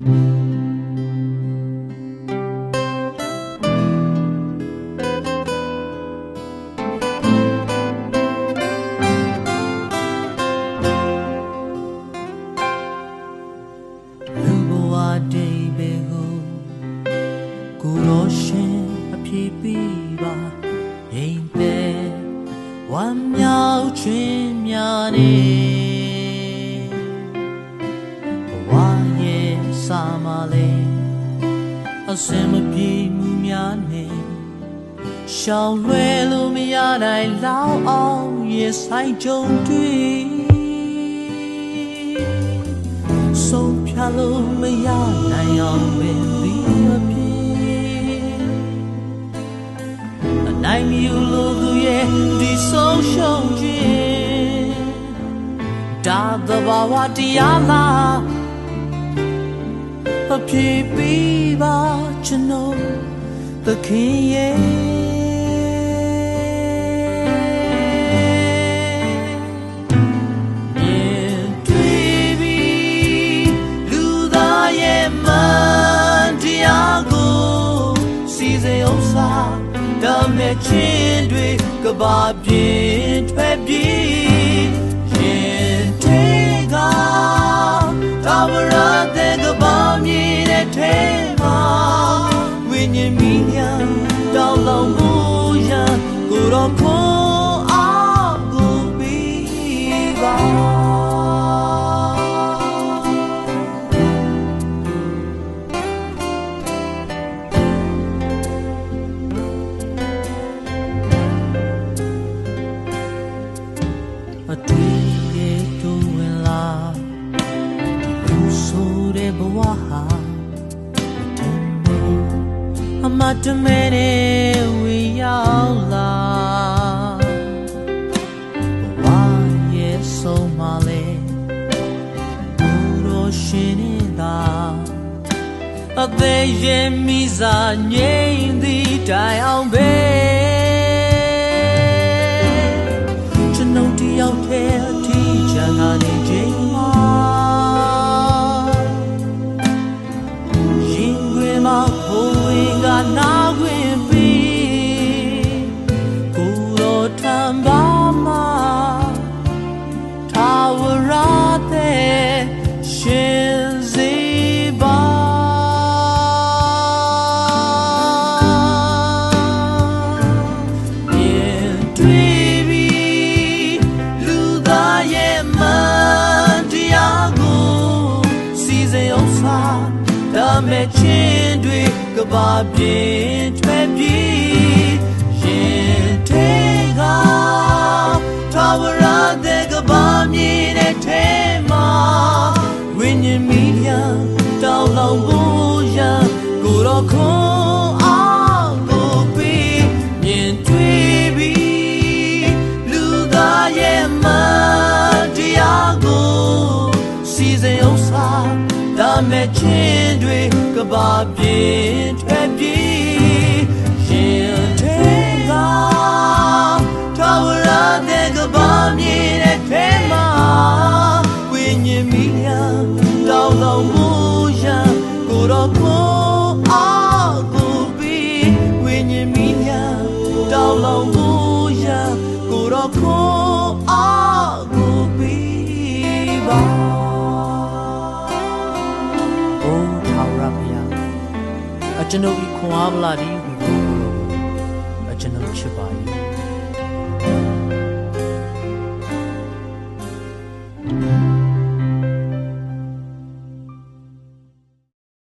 လူဘဝတိဘေကိုကိုရောရှင်အဖြေပေးပါအိမ်တဲ့ဝမ်းမြောက်ချွေးများနေ လေးအစင်မပြေမှုများနေရှောင်လွယ်လို့မရနိုင်လောက်အောင်ရဲ့ဆိုင်ကြုံတွေ့ဆုံးဖြတ်လို့မရနိုင်အောင်ပဲဒီအဖြစ်အနိုင်မယူလို့သူရဲ့ဒီဆုံးရှုံးခြင်းဒါသဘာဝတရားလားအ ဖြစ်ပြီးပါကျွန်တော်သခင်ရဲ့မြင်တွေ့ပြီးလူသားရဲ့မန်တရားကိုစီစဉ်ဥစ္စာတမဲ့ချင်းတွေကဘာပြင်းထွက်ပြီး ဟာအထုံးနဲ့အမတ်တမဲနဲ့ဝေရောက်လာဘဝရဲ့ဆုံးမလဲဘူရောရှင်နေတာအသေးရဲ့မိစားငြိမ့်သည့်တိုင်အောင်ပဲ ခွင် မဲ့ချင်းတွေကဘာပြင်းထွက်ပြီးရင်ထဲကထာဝရ မဲ့ချင်းတွေကဘာပြင်းထွက်ပြီးရင်ထဲကထာဝရတဲ့ကဘာမြည်တဲ့ထဲမှာဝိညာဉ်မီးညာတောင်းလောင်မှုရန်ကိုယ်တော်ကိုအားကိုပြီးဝိညာဉ်မီးညာတောင်းလောင်မှုရန်ကိုယ်တော်ကို အိုးထာဝရဘုရားအကျွန်ုပ်ဤခွန်အားမလာသည်ဟုကိုယ်တော်အကျွန်ုပ်ချစ်ပါ၏